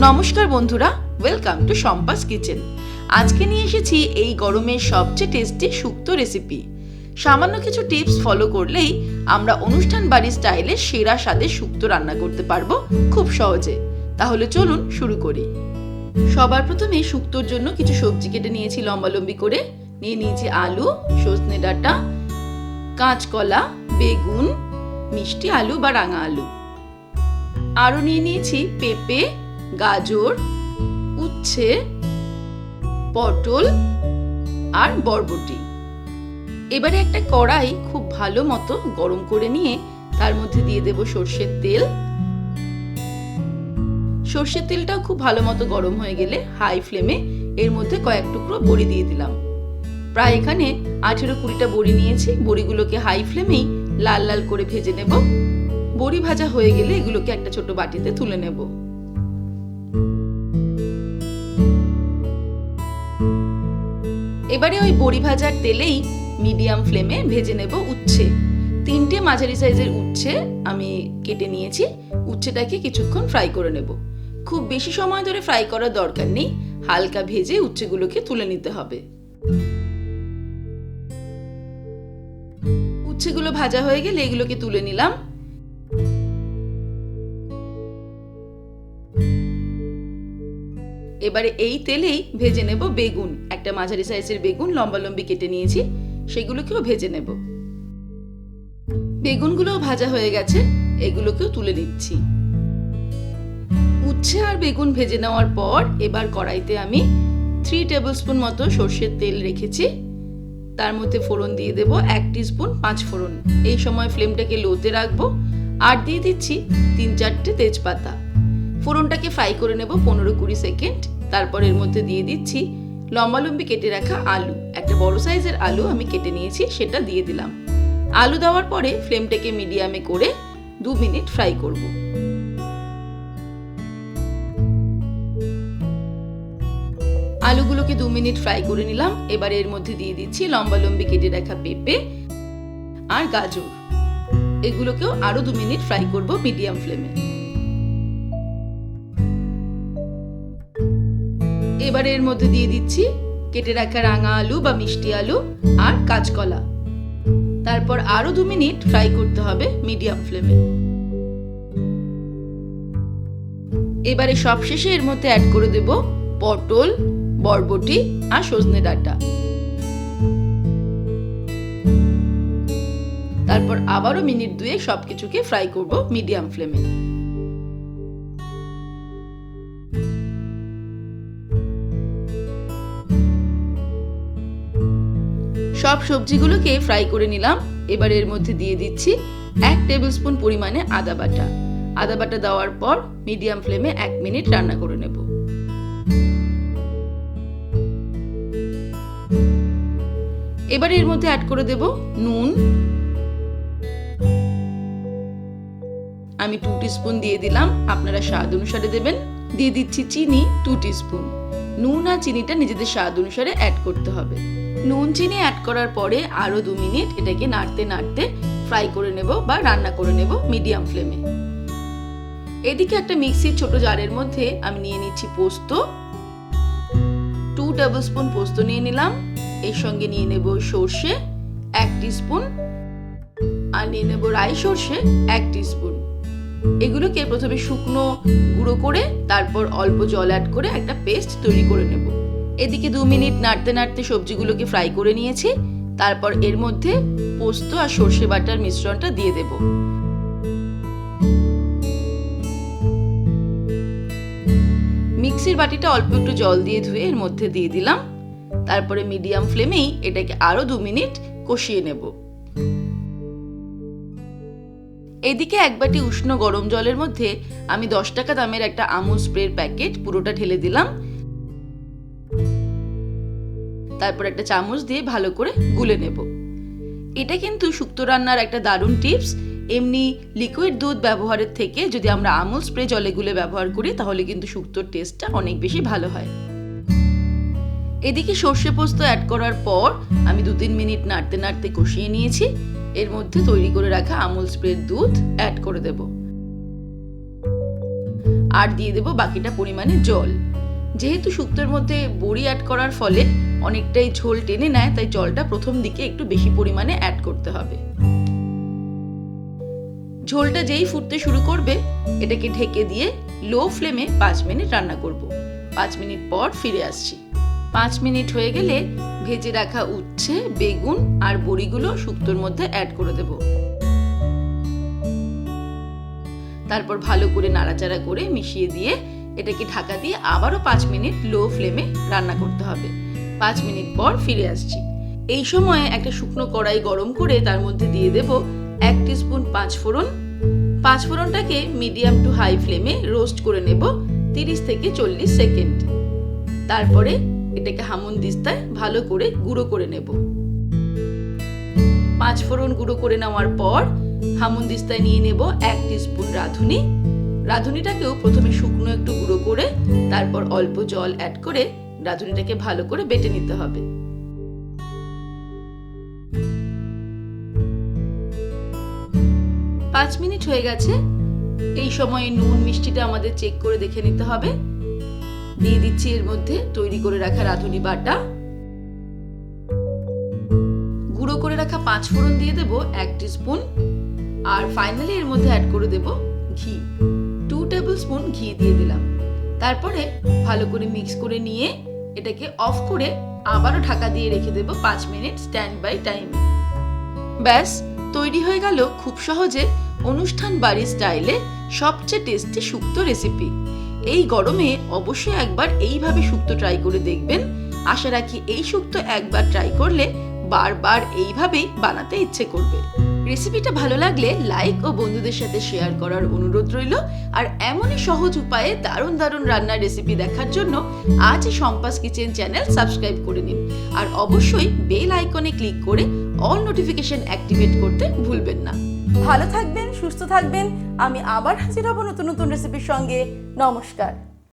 নমস্কার বন্ধুরা welcome to সম্পাস kitchen আজকে নিয়ে এসেছি এই গরমের সবচেয়ে টেস্টি শুক্তো রেসিপি সামান্য কিছু টিপস ফলো করলেই আমরা অনুষ্ঠান বাড়ির স্টাইলে সেরা স্বাদে শুক্তো রান্না করতে পারব খুব সহজে। তাহলে চলুন শুরু করি। সবার প্রথমে শুক্তোর জন্য কিছু সবজি কেটে নিয়েছি লম্বালম্বি করে। নিয়ে নিয়েছি আলু, সজনে ডাঁটা, কাঁচকলা, বেগুন, মিষ্টি আলু বা রাঙা আলু। আরও নিয়ে নিয়েছি পেঁপে গাজর, উচ্ছে, পটল আর বরবটি। এবারে একটা কড়াই খুব ভালো মতো গরম করে নিয়ে তার মধ্যে দিয়ে দেব সর্ষের তেল। সর্ষের তেলটাও খুব ভালো মতো গরম হয়ে গেলে হাই ফ্লেমে এর মধ্যে কয়েক টুকরো বড়ি দিয়ে দিলাম। প্রায় এখানে আঠেরো কুড়িটা বড়ি নিয়েছি, বড়িগুলোকে হাই ফ্লেমেই লাল লাল করে ভেজে নেব। বড়ি ভাজা হয়ে গেলে এগুলোকে একটা ছোট বাটিতে তুলে নেব। এবারে ওই বড়ি ভাজার তেলেই মিডিয়াম ফ্লেমে ভেজে নেব উচ্ছে। তিনটে মাঝারি সাইজের উচ্ছে আমি কেটে নিয়েছি। উচ্ছেটাকে কিছুক্ষণ ফ্রাই করে নেব। খুব বেশি সময় ধরে ফ্রাই করার দরকার নেই। হালকা ভেজে উচ্ছেগুলোকে তুলে নিতে হবে। উচ্ছেগুলো ভাজা হয়ে গেলে এগুলোকে তুলে নিলাম। এবারে এই তেলেই ভেজে নেব বেগুন। একটা মাঝারি সাইজের বেগুন লম্বা লম্বি কেটে নিয়েছি, সেগুলোকেও ভেজে নেব। বেগুনগুলোও ভাজা হয়ে গেছে, এগুলোকেও তুলে নিচ্ছি। উচ্ছে আর বেগুন ভেজে নেওয়ার পর এবার কড়াইতে আমি থ্রি টেবিল স্পুন মতো সর্ষের তেল রেখেছি। তার মধ্যে ফোড়ন দিয়ে দেব এক স্পুন পাঁচ ফোড়ন। এই সময় ফ্লেমটাকে লোতে রাখব আর দিয়ে দিচ্ছি তিন চারটে তেজপাতা। ফোড়নটাকে ফ্রাই করে নেব পনেরো কুড়ি সেকেন্ড। তারপর এর মধ্যে দিয়ে দিচ্ছি লম্বালম্বি কেটে রাখা আলু। একটা বড় সাইজের আলু আমি কেটে নিয়েছি, সেটা দিয়ে দিলাম। আলু দেওয়ার পরে ফ্লেমটাকে মিডিয়ামে করে দু মিনিট ফ্রাই করব। আলুগুলোকে দু মিনিট ফ্রাই করে নিলাম। এবার এর মধ্যে দিয়ে দিচ্ছি লম্বালম্বি কেটে রাখা পেঁপে আর গাজর। এগুলোকেও আরও দু মিনিট ফ্রাই করব মিডিয়াম ফ্লেমে। এবারে এর মধ্যে দিয়ে দিচ্ছি কেটে রাখা রাঙা আলু বা মিষ্টি আলু আর কাঁচকলা। তারপর আরও দু মিনিট ফ্রাই করতে হবে মিডিয়াম ফ্লেমে। এবারে সবশেষে এর মধ্যে অ্যাড করে দেব পটল, বরবটি আর সজনে ডাঁটা। তারপর আবারও মিনিট দুয়ে সবকিছুকে ফ্রাই করব মিডিয়াম ফ্লেমে। সব সবজিগুলোকে ফ্রাই করে নিলাম। এবার এর মধ্যে দিয়ে দিচ্ছি এক টেবিল স্পুন পরিমাণে আদা বাটা। আদা বাটা দেওয়ার পর মিডিয়াম ফ্লেমে এক মিনিট রান্না করে নেব। এবার এর মধ্যে অ্যাড করে দেব নুন। আমি টু স্পুন দিয়ে দিলাম, আপনারা স্বাদ অনুসারে দেবেন। দিয়ে দিচ্ছি চিনি টু স্পুন নুন আর চিনিটা নিজেদের স্বাদ অনুসারে অ্যাড করতে হবে। নুন চিনি অ্যাড করার পরে আরও দু মিনিট এটাকে নাড়তে নাড়তে ফ্রাই করে নেব বা রান্না করে নেব মিডিয়াম ফ্লেমে এদিকে একটা মিক্সির ছোট জারের মধ্যে আমি নিয়ে নিচ্ছি পোস্ত। টু টেবিল স্পুন পোস্ত নিয়ে নিলাম, এর সঙ্গে নিয়ে নেব সর্ষে, এক স্পুন আর নিয়ে নেব রাই সর্ষে, এক স্পুন এগুলোকে প্রথমে শুকনো গুঁড়ো করে তারপর অল্প জল অ্যাড করে একটা পেস্ট তৈরি করে নেব। এদিকে দু মিনিট নাড়তে নাড়তে সবজিগুলোকে ফ্রাই করে নিয়েছি। তারপর এর মধ্যে পোস্ত আর সর্ষে বাটার মিশ্রণটা দিয়ে দেব। মিক্সির বাটিটা অল্প একটু জল দিয়ে ধুয়ে এর মধ্যে দিয়ে দিলাম। তারপরে মিডিয়াম ফ্লেমেই এটাকে আরও দু মিনিট কষিয়ে নেব। এদিকে এক বাটি উষ্ণ গরম জলের মধ্যে আমি দশ টাকা দামের একটা আমুল স্প্রের প্যাকেট পুরোটা ঢেলে দিলাম। তারপর একটা চামচ দিয়ে ভালো করে গুলে নেব। এটা কিন্তু শুক্তো রান্নার একটা দারুণ টিপস। এমনি লিকুইড দুধ ব্যবহারের থেকে যদি আমরা আমুল স্প্রে জলে গুলে ব্যবহার করি, তাহলে কিন্তু শুক্তোর টেস্টটা অনেক বেশি ভালো হয়। এদিকে সর্ষে পোস্ত অ্যাড করার পর আমি দু তিন মিনিট নাড়তে নাড়তে কষিয়ে নিয়েছি। এর মধ্যে তৈরি করে রাখা আমুল স্প্রের দুধ অ্যাড করে দেব। আর দিয়ে দেবো বাকিটা পরিমাণে জল। যেহেতু শুক্তোর মধ্যে বড়ি অ্যাড করার ফলে অনেকটাই ঝোল টেনে নেয়, তাই জলটা প্রথম দিকে একটু বেশি পরিমাণে অ্যাড করতে হবে। ঝোলটা যেই ফুটতে শুরু করবে, এটাকে ঢেকে দিয়ে লো ফ্লেমে পাঁচ মিনিট রান্না করব। পাঁচ মিনিট পর ফিরে আসছি। পাঁচ মিনিট হয়ে গেলে ভেজে রাখা উচ্ছে, বেগুন আর বড়িগুলো শুক্তোর মধ্যে অ্যাড করে দেব। তারপর ভালো করে নাড়াচাড়া করে মিশিয়ে দিয়ে এটাকে ঢাকা দিয়ে আবারও পাঁচ মিনিট লো ফ্লেমে রান্না করতে হবে। পাঁচ মিনিট পর ফিরে আসছি। এই সময়ে একটা শুকনো কড়াই গরম করে তার মধ্যে দিয়ে দেব এক স্পুন পাঁচ ফোড়ন। পাঁচ ফোড়নটাকে মিডিয়াম টু হাই ফ্লেমে রোস্ট করে নেব তিরিশ থেকে চল্লিশ সেকেন্ড তারপরে এটাকে হামুন দিস্তায় ভালো করে গুঁড়ো করে নেব। পাঁচ ফোড়ন গুঁড়ো করে নেওয়ার পর হামুন দিস্তায় নিয়ে নেব এক স্পুন রাঁধুনি। রাঁধুনিটাকেও প্রথমে শুকনো একটু গুঁড়ো করে তারপর অল্প জল অ্যাড করে রাঁধুনিটাকে ভালো করে বেটে নিতে হবে। পাঁচ মিনিট হয়ে গেছে। এই সময়ে নুন মিষ্টিটা আমাদের চেক করে দেখে নিতে হবে। দিয়ে দিচ্ছি এর মধ্যে তৈরি করে রাখা রাঁধুনি বাটা। গুঁড়ো করে রাখা পাঁচ ফোড়ন দিয়ে দেব এক স্পুন আর ফাইনালি এর মধ্যে অ্যাড করে দেব ঘি। টু টেবিল স্পুন ঘি দিয়ে দিলাম। তারপরে ভালো করে মিক্স করে নিয়ে এটাকে অফ করে আবারও ঢাকা দিয়ে রেখে দেব পাঁচ মিনিট স্ট্যান্ড বাই টাইমে ব্যাস, তৈরি হয়ে গেল খুব সহজে অনুষ্ঠান বাড়ির স্টাইলে সবচেয়ে টেস্টি শুক্তো রেসিপি এই গরমে অবশ্যই একবার এইভাবে শুক্তো ট্রাই করে দেখবেন। আশা রাখি এই শুক্তো একবার ট্রাই করলে বারবার এইভাবেই বানাতে ইচ্ছে করবে। রেসিপিটা ভালো লাগলে লাইক ও বন্ধুদের সাথে শেয়ার করার অনুরোধ রইল। আর এমনই সহজ উপায়ে দারুণ দারুণ রান্নার রেসিপি দেখার জন্য আজই সম্পাস কিচেন চ্যানেল সাবস্ক্রাইব করে নিন। আর অবশ্যই বেল আইকনে ক্লিক করে অল নোটিফিকেশন অ্যাক্টিভেট করতে ভুলবেন না। ভালো থাকবেন, সুস্থ থাকবেন। আমি আবার হাজির হব নতুন নতুন রেসিপির সঙ্গে। নমস্কার।